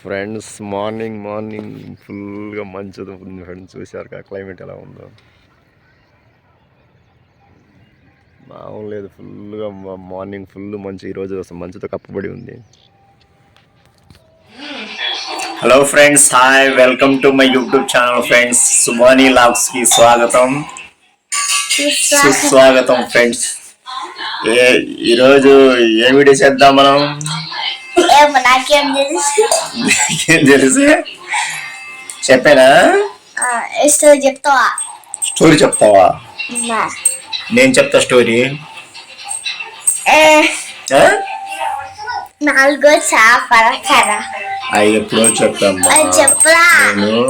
Friends morning morning ఫుల్గా మంచిది ఉంది ఫ్రెండ్స్ చూసారు క్లైమేట్ ఎలా ఉందో మామూలు లేదు ఫుల్గా మార్నింగ్ ఫుల్ మంచి ఈరోజు అసలు మంచుతో కప్పబడి ఉంది hello friends hi welcome to my YouTube channel friends సుమాని లాగ్స్కి స్వాగతం సుస్వాగతం ఫ్రెండ్స్ ఏ ఈరోజు ఏ వీడియో చేద్దాం మనం నాకేం తెలుసు? ఏం తెలుసు? చెప్పానా? ఎస్తో చెప్తావా? స్టోరీ చెప్తావా. నేను చెప్తా స్టోరీ? నాలుగో చేపల కర్ర. అవి ఎప్పుడో చెప్తామ్మా అది చెప్పరా? నేను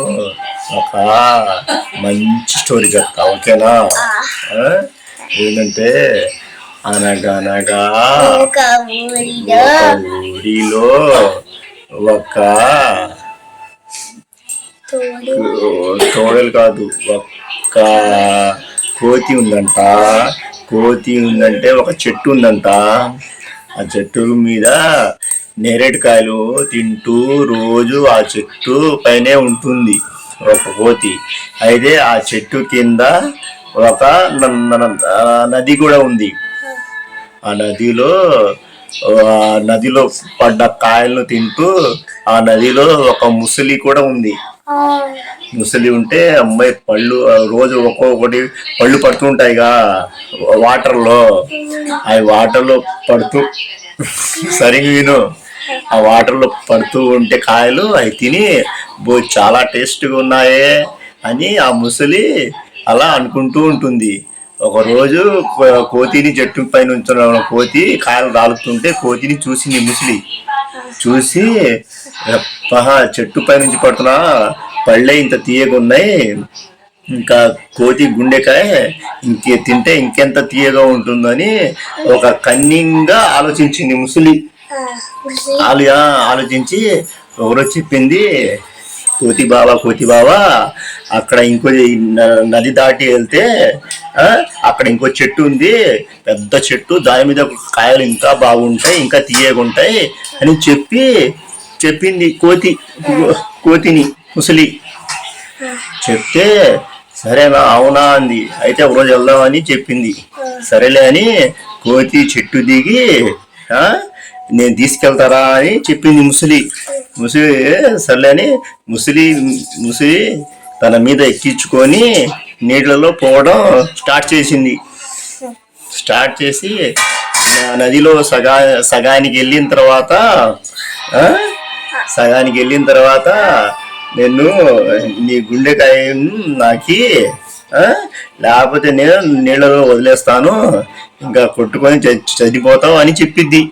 ఒక మంచి స్టోరీ చెప్తా ఓకేనా? ఏంటంటే అనగనగా ఒక ఊరిలో ఒక తోడలు కాదు ఒక్క కోతి ఉందంట. కోతి ఉందంటే ఒక చెట్టు ఉందంట. ఆ చెట్టు మీద నేరేడుకాయలు తింటూ రోజు ఆ చెట్టు పైనే ఉంటుంది ఒక కోతి. అయితే ఆ చెట్టు కింద ఒక నది కూడా ఉంది. ఆ నదిలో ఆ నదిలో పడ్డ కాయలను తింటూ ఆ నదిలో ఒక ముసలి కూడా ఉంది. ఆ, ముసలి ఉంటే అమ్మాయి పళ్ళు ఆ రోజు ఒక్కొక్కటి పళ్ళు పడుతుంటాయిగా వాటర్లో. అవి వాటర్లో పడుతూ సరిగ్గా విను. ఆ వాటర్లో పడుతూ ఉంటే కాయలు అవి తిని బో చాలా టేస్ట్గా ఉన్నాయే అని ఆ ముసలి అలా అనుకుంటూ ఉంటుంది. ఒక రోజు కోతిని చెట్టు పైన ఉంచిన కోతి కాయలు రాలుతుంటే కోతిని చూసింది ముసలి. చూసి పహా చెట్టు పై నుంచి పడుతున్నా పళ్ళే ఇంత తీయగా ఉన్నాయి. ఇంకా కోతి గుండెకాయ ఇంకే తింటే ఇంకెంత తీయగా ఉంటుందని ఒక కన్నింగ్గా ఆలోచించింది ముసలి. ఆలుగా ఆలోచించి ఎవరో చెప్పింది కోతి బావా కోతి బావా అక్కడ ఇంకో న- నది దాటి వెళ్తే అక్కడ ఇంకో చెట్టు ఉంది. పెద్ద చెట్టు. దాని మీద కాయలు ఇంకా బాగుంటాయి ఇంకా తీయగా ఉంటాయి అని చెప్పి చెప్పింది కోతి కోతిని ముసలి. చెప్తే సరేనా అవునా అంది. అయితే ఒకరోజు వెళ్దామని చెప్పింది. సరేలే అని కోతి చెట్టు దిగి నేను తీసుకెళ్తారా అని చెప్పింది ముసలి. ముసలి సర్లే అని ముసలి ముసలి తన మీద ఎక్కించుకొని నీళ్ళలో పోవడం స్టార్ట్ చేసింది. స్టార్ట్ చేసి నదిలో సగా సగానికి వెళ్ళిన తర్వాత సగానికి వెళ్ళిన తర్వాత నేను నీ గుండెకాయను నాకి లేకపోతే నేను నీళ్ళలో వదిలేస్తాను ఇంకా కొట్టుకొని చ- చనిపోతావు అని చెప్పిద్ది.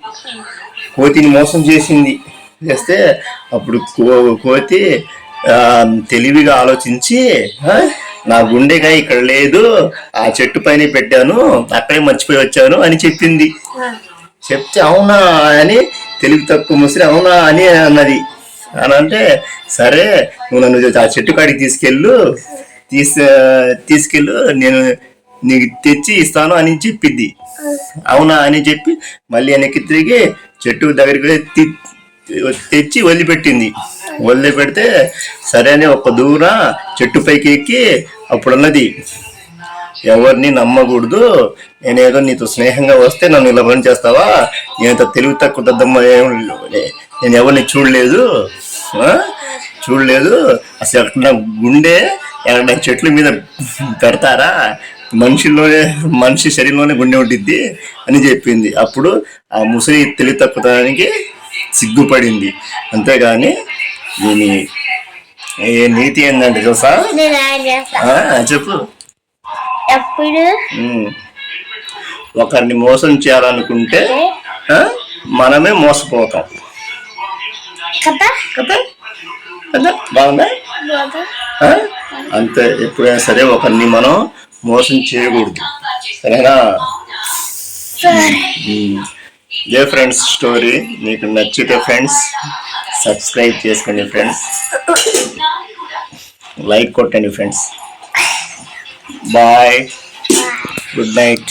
కోతిని మోసం చేసింది. చేస్తే అప్పుడు కో- కోతి తెలివిగా ఆలోచించి నా గుండెకాయ ఇక్కడ లేదు ఆ చెట్టు పైన పెట్టాను అక్కడే మర్చిపోయి వచ్చాను అని చెప్పింది. చెప్తే అవునా అని తెలివి తక్కువ ముసిరి అవునా అని అన్నది. అని అంటే సరే నువ్వు నన్ను ఆ చెట్టు కాడికి తీసుకెళ్ళు తీసు తీసుకెళ్ళు నేను నీకు తెచ్చి ఇస్తాను అని చెప్పిద్ది. అవునా అని చెప్పి మళ్ళీ వెనక్కి తిరిగి చెట్టు దగ్గరికి తెచ్చి వదిలిపెట్టింది. వదిలిపెడితే సరే అని ఒక దూర చెట్టు పైకి ఎక్కి అప్పుడు అన్నది ఎవరిని నమ్మకూడదు. నేనేదో నీతో స్నేహంగా వస్తే నన్ను ఇలా పని చేస్తావా? నేనంత తెలివి తక్కువ దద్దమ్మ నేను ఎవరిని చూడలేదు. చూడలేదు. అసలు అక్కడ నా గుండె ఎక్కడ చెట్ల మీద పెడతారా? మనిషిలోనే మనిషి శరీరంలోనే గుండె ఉంటుంది అని చెప్పింది. అప్పుడు ఆ ముసలి తెలివి తక్కువ సిగ్గుపడింది. అంతేగాని దీని ఏ నీతి ఏంటంటే తెలుసా? ఆ, చెప్పు. ఎప్పుడు. ఒకరిని మోసం చేయాలనుకుంటే మనమే మోసపోతాం. కదా కదా కదా బాగుందా? అంతే ఎప్పుడైనా సరే ఒకరిని మనం మోసం చేయకూడదు. సరేనా. ఇదే ఫ్రెండ్స్ స్టోరీ మీకు నచ్చితే ఫ్రెండ్స్ సబ్స్క్రైబ్ చేసుకోండి ఫ్రెండ్స్ లైక్ కొట్టండి ఫ్రెండ్స్ బాయ్ గుడ్ నైట్